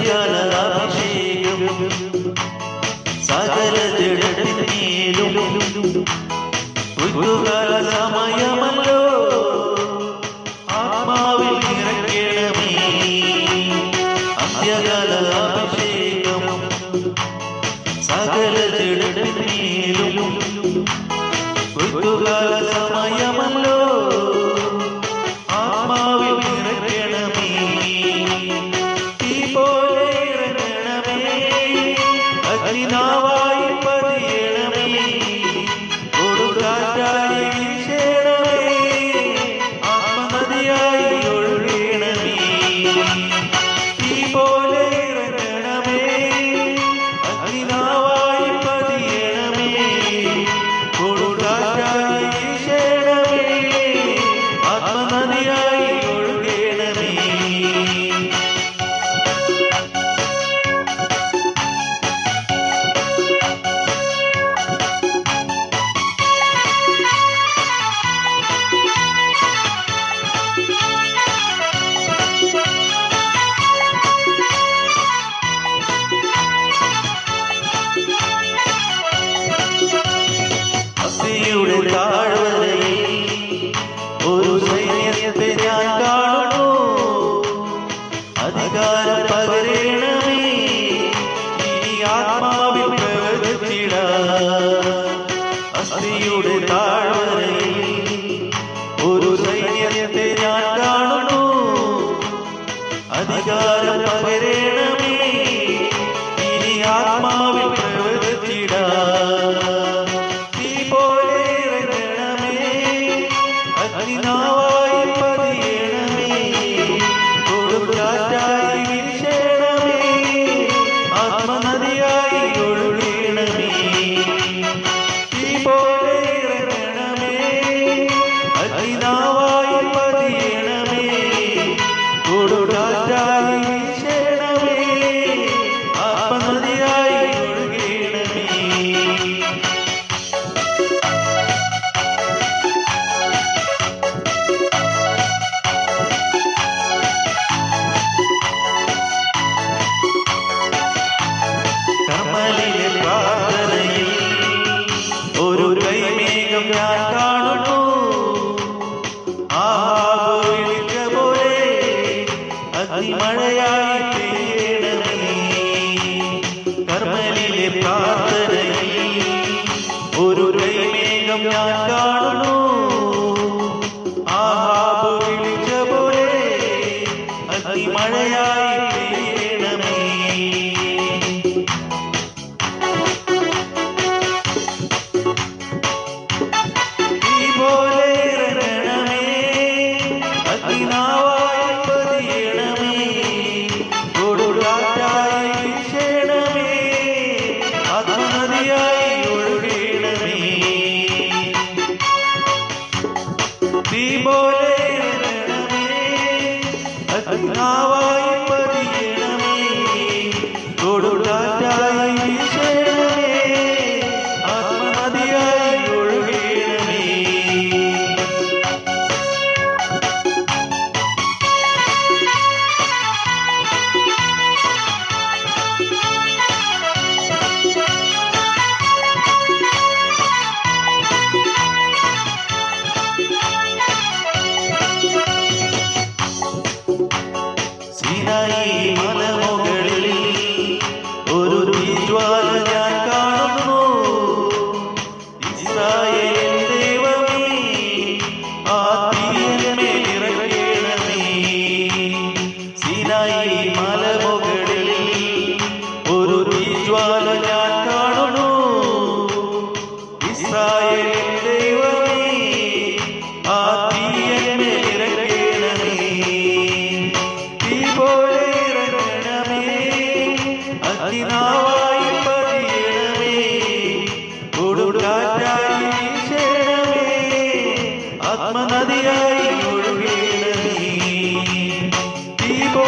ജലഭിഷേകം സകല ജഡത്തിനേലും ഋതുകാല സമയമല്ലോ ആത്മാവിൽ നിറയ്ക്കണമേ അന്ത്യകാല നദിയുടെ താഴ്വരയിൽ ഒരു സൈന്യത്തെ ഞാൻ കാണുന്നു. അധികാരം പകരേണ നിന്റെ ഒരു മേഘം ഞാൻ കാണുന്നു. ആഹാബ് വിളിച്ച പോലെ അതിമഴയായി ആത്മനദിയായി ഒഴുകണമേ. തീ പോലെ അഗ്നാവായി നിന്നായി മലമുകളിൽ ഒരു തീജ്വാല ഞാൻ കാണുന്നു. ഇസ്രായേൽ ആ தீபோ